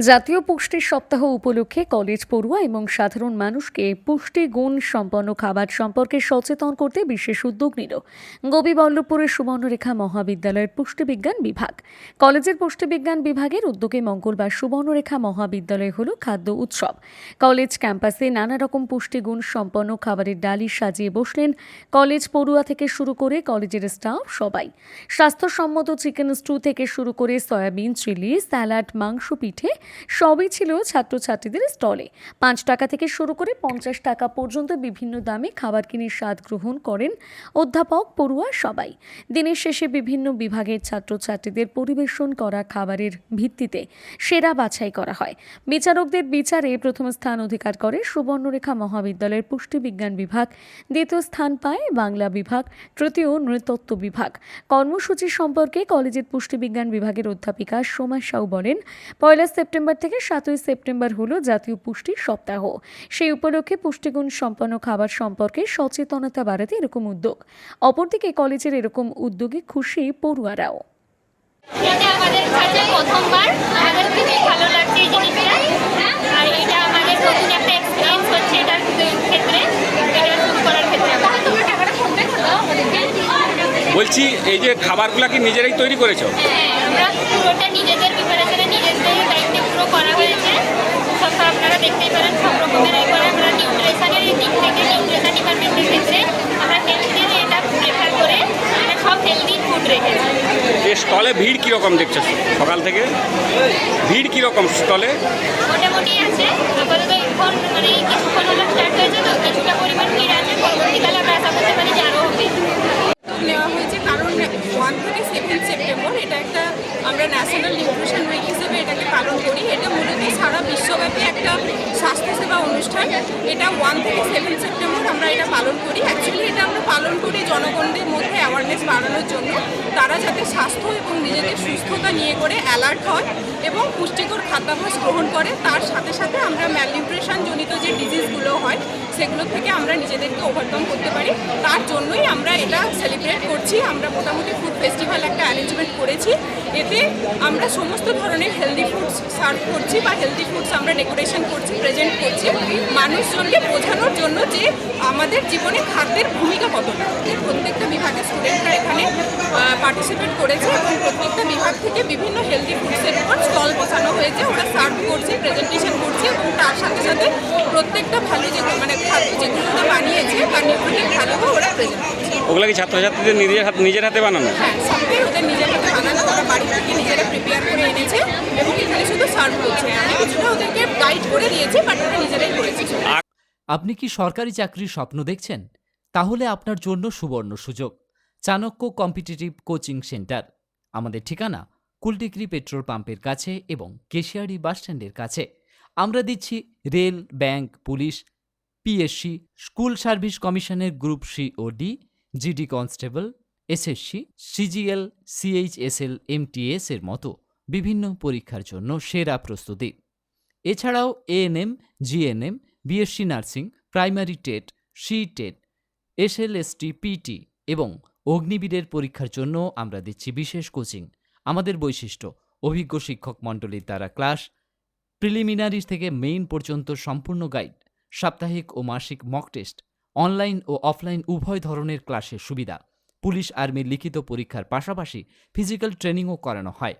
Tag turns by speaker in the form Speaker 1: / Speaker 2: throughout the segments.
Speaker 1: জাতীয় পুষ্টি সপ্তাহ উপলক্ষে কলেজ পড়ুয়া এবং সাধারণ মানুষকে পুষ্টিগুণ সম্পন্ন খাবার সম্পর্কে সচেতন করতে বিশেষ উদ্যোগ নিল গোপীবল্লভপুরের সুবর্ণরেখা মহাবিদ্যালয়ের পুষ্টিবিজ্ঞান বিভাগ। কলেজের পুষ্টিবিজ্ঞান বিভাগের উদ্যোগে মঙ্গলবার সুবর্ণরেখা মহাবিদ্যালয় হল খাদ্য উৎসব। কলেজ ক্যাম্পাসে নানা রকম পুষ্টিগুণ সম্পন্ন খাবারের ডালি সাজিয়ে বসলেন কলেজ পড়ুয়া থেকে শুরু করে কলেজের স্টাফ সবাই। স্বাস্থ্যসম্মত চিকেন স্টু থেকে শুরু করে সয়াবিন, চিলি, স্যালাড মাংস পিঠে সবই ছিল ছাত্রছাত্রীদের স্টলে। পাঁচ টাকা থেকে শুরু করে পঞ্চাশ টাকা পর্যন্ত বিভিন্ন দামে খাবার কিনে স্বাদ গ্রহণ করেন অধ্যাপক পড়ুয়া সবাই। দিনের শেষে বিভিন্ন বিভাগের ছাত্রছাত্রীদের পরিবেশন করা খাবারের ভিত্তিতে সেরা বাছাই করা হয়। বিচারকদের বিচারে প্রথম স্থান অধিকার করে সুবর্ণরেখা মহাবিদ্যালয়ের পুষ্টিবিজ্ঞান বিভাগ, দ্বিতীয় স্থান পায় বাংলা বিভাগ, তৃতীয় নৃতত্ত্ব বিভাগ। কর্মসূচি সম্পর্কে কলেজের পুষ্টিবিজ্ঞান বিভাগের অধ্যাপিকা সোমা সাউ বলেন, পয়লা সেপ্টেম্বর থেকে সাতই সেপ্টেম্বর হলো জাতীয় পুষ্টি সপ্তাহ। সেই উপলক্ষে পুষ্টিগুণ সম্পন্ন খাবার সম্পর্কে সচেতনতা বাড়াতে এরকম উদ্যোগ। অপরদিকে কলেজের এরকম উদ্যোগে খুশি পড়ুয়ারাও।
Speaker 2: আমাদের কাছে প্রথমবার। আমাদের খুবই ভালো লাগছে এই জিনিসটা। আর এটা আমাদের নতুন একটা এক্সপিরিয়েন্স হচ্ছে এটার ক্ষেত্রে এটা শুরু করার ক্ষেত্রে।
Speaker 3: বলছি এই যে খাবারগুলো কি নিজেরাই তৈরি করেছ?
Speaker 2: হ্যাঁ আমরা পুরোটা নিজেদের প্রিপারেশনে নিজেদের দায়িত্বে পুরো করা হয়েছে সব তো আপনারা দেখতেই পারেন সব রকমের এই করে আমরা নিউট্রিশনের এই দিক থেকে নিউট্রিশন ডিপার্টমেন্টের ক্ষেত্রে আমরা হেলথের এটা প্রেফার করে এটা সব হেলদি ফুড রেখেছি
Speaker 3: এই স্টলে ভিড় কীরকম দেখছে? সকাল থেকে? ভিড় কীরকম স্টলে?
Speaker 2: মোটামুটি আছে। আপাতত এখন মানে কিছুক্ষণ হলো স্টার্ট হয়েছে তো কিছুটা পরিমাণ ভিড় আছে। পরবর্তীকালে আমরা আশা করতে পারি যে আরও হবে।
Speaker 4: নেওয়া হয়েছে কারণ ওয়ান থেকে সেভেন সেপ্টেম্বর এটা একটা আমরা ন্যাশনাল নিউট্রিশন এটাকে পালন করি এটা মূলত সারা বিশ্বব্যাপী একটা স্বাস্থ্যসেবা অনুষ্ঠান। এটা ওয়ান থেকে সেভেন সেপ্টেম্বর আমরা এটা পালন করি। অ্যাকচুয়ালি এটা আমরা পালন করি জনগণদের মধ্যে অ্যাওয়ারনেস বাড়ানোর জন্য। তারা যাতে স্বাস্থ্য এবং নিজেদের সুস্থতা নিয়ে করে অ্যালার্ট হয় এবং পুষ্টিকর খাদ্যাভ্যাস গ্রহণ করে। তার সাথে সাথে আমরা ম্যালনিউট্রিশন জনিত যে ডিজিজগুলো হয়, সেগুলো থেকে আমরা নিজেদেরকে ওভারকাম করতে পারি। তার জন্যই আমরা এটা সেলিব্রেট করছি। আমরা মোটামুটি ফুড ফেস্টিভ্যাল একটা অ্যারেঞ্জমেন্ট করেছি। এতে আমরা সমস্ত ধরনের হেলদি ফুডস সার্ভ করছি বা হেলদি ফুডস আমরা ডেকোরেশন করছি প্রেজেন্ট করছি, মানুষজনকে বোঝানোর জন্য যে আমাদের জীবনে খাদ্যের ভূমিকা কতটা এর প্রত্যেকটা বিভাগের স্টুডেন্টরা এখানে পার্টিসিপেট করেছে এবং প্রত্যেকটা বিভাগ থেকে বিভিন্ন হেলদি ফুডসের উপর স্টল বসানো হয়েছে। ওরা সার্ভ করছে প্রেজেন্টেশন করছে এবং তার সাথে সাথে প্রত্যেকটা ভালো যে মানে খাদ্য যেগুলো ওরা বানিয়েছে বা নিউট্রিয়েন্ট ভালো ওরা প্রেজেন্ট করছে।
Speaker 3: ওগুলো কি ছাত্রছাত্রীদের নিজের হাতে নিজের হাতে বানানো?
Speaker 4: হ্যাঁ সবটাই ওদের নিজের হাতে বানানো। ওরা বাড়ি থেকে নিজেরা প্রিপেয়ার করে এনেছে এবং এখানে শুধু সার্ভ করছে। আমি কিছুটা ওদেরকে গাইড করে দিয়েছি বাট ওরা নিজেরাই করেছে।
Speaker 5: আপনি কি সরকারি চাকরির স্বপ্ন দেখছেন? তাহলে আপনার জন্য সুবর্ণ সুযোগ। চাণক্য কম্পিটিটিভ কোচিং সেন্টার আমাদের ঠিকানা কুলটিকরি পেট্রোল পাম্পের কাছে এবং কেশিয়ারি বাসস্ট্যান্ডের কাছে। আমরা দিচ্ছি rail, bank, police PSC school service কমিশনের গ্রুপ সি ও D GD constable SSC CGL CHSL MTS এর মতো বিভিন্ন পরীক্ষার জন্য সেরা প্রস্তুতি। এছাড়াও ANM GNM BSc nursing, primary TET, C TET SLST PT এবং অগ্নিবীরের পরীক্ষার জন্য আমরা দিচ্ছি বিশেষ কোচিং। আমাদের বৈশিষ্ট্য, অভিজ্ঞ শিক্ষক মণ্ডলীর দ্বারা ক্লাস প্রিলিমিনারি থেকে মেইন পর্যন্ত সম্পূর্ণ গাইড, সাপ্তাহিক ও মাসিক মক টেস্ট, অনলাইন ও অফলাইন উভয় ধরনের ক্লাসের সুবিধা। পুলিশ আর্মির লিখিত পরীক্ষার পাশাপাশি ফিজিক্যাল ট্রেনিংও করানো হয়।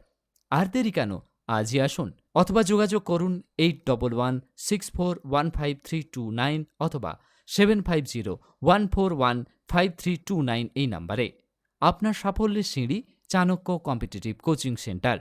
Speaker 5: আর দেরি কেন? আজই আসুন অথবা যোগাযোগ করুন eight double one six four one five three two nine অথবা seven five zero one four one five three two nine এই নাম্বারে। আপনার সাফল্যের সিঁড়ি চাণক্য কম্পিটিটিভ কোচিং সেন্টার।